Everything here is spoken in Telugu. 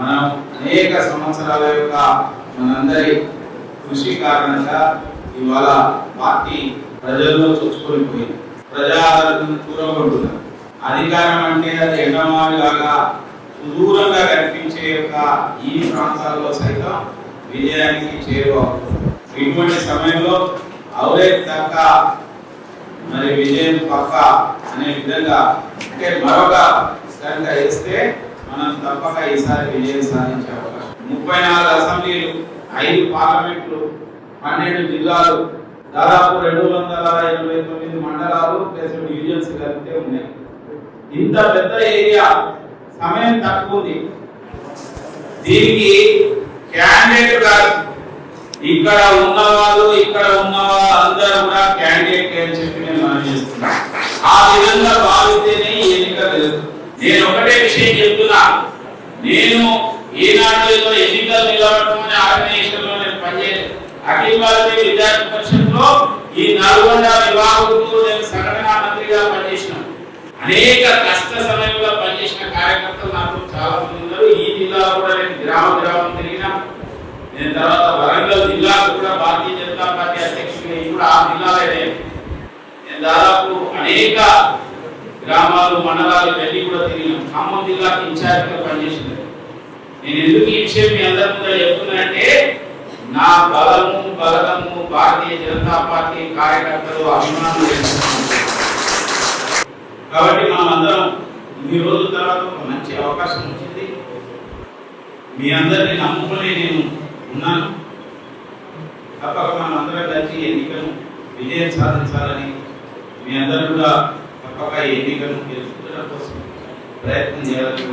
మనం అనేక సంవత్సరాల యొక్క మనందరి కృషి కారణంగా ఇవాళ పార్టీ ప్రజల్లో చూసుకొని పోయింది. ప్రజాదరణను చూరగొంటున్నారు అధికారం అంటే అది ఎండమావి లాగా సుదూరంగా కనిపించే యొక్క ఈ ప్రాంతాల్లో సైతం విజయానికి చేరువ ఇటువంటి సమయంలో అవరే తక్క మరి విజయం పక్క అనే విధంగా అంటే మరొక కనుక వేస్తే తప్పక ఈసారి విజయం సాధించే అవకాశం. ముప్పై నాలుగు అసెంబ్లీలు ఐదు పార్లమెంట్లు పన్నెండు జిల్లాలు దాదాపు రెండు వందల ఇరవై తొమ్మిది మండలాలు ప్లస్ డివిజన్స్ కలిపితే ఉన్నాయి. ఇంత పెద్ద ఏరియా సమయం తక్కువ ఉంది. దీనికి క్యాండిడేట్ గారు ఇక్కడ ఉన్నవాళ్ళు ఇక్కడ ఉన్న అందరూ కూడా క్యాండిడేట్ అని చెప్పి నేను మనం ఆ విధంగా భావిస్తేనే ఎన్నిక జరుగుతుంది. నేను ఒకటే విషయం చెప్తున్నా. నేను ఈనాడు ఎన్నికలు నిలబడటం అనే ఆర్గనైజేషన్లో నేను పనిచేయలేదు. అఖిల భారతీయ విద్యార్థి పరిషత్లో ఈ నల్గొండ వివాహంతో నేను సంఘటనా మంత్రిగా పనిచేసినాను. అనేక కష్ట సమయంలో పనిచేసిన కార్యకర్తలు నాకు చాలా మంది ఉన్నారు. ఈ జిల్లాలో కూడా నేను గ్రామ గ్రామం తిరిగినా. నేను తర్వాత వరంగల్ జిల్లాకు కూడా భారతీయ జనతా పార్టీ అధ్యక్షుడిగా ఇప్పుడు ఆ జిల్లాలోనే నేను దాదాపు అనేక గ్రామాలు మండలాలు వెళ్ళి కూడా తిరిగి ఖమ్మం జిల్లా ఇన్ఛార్జ్గా పనిచేసింది నేను ఎందుకు ఈ విషయం మీ అందరి ముందర చెప్తున్నానంటే నా బలము బలము భారతీయ జనతా పార్టీ కార్యకర్తలు అభిమానులు కాబట్టి మనం అందరం ఇన్ని రోజుల తర్వాత ఒక మంచి అవకాశం వచ్చింది. మీ అందరిని నమ్ముకునే నేను ఉన్నాను. తప్పక మనం అందరం కలిసి ఎన్నికను విజయం సాధించాలని మీ అందరూ కూడా ఒక ఎన్నికను తెలుసుకునే ప్రయత్నం చేయాలని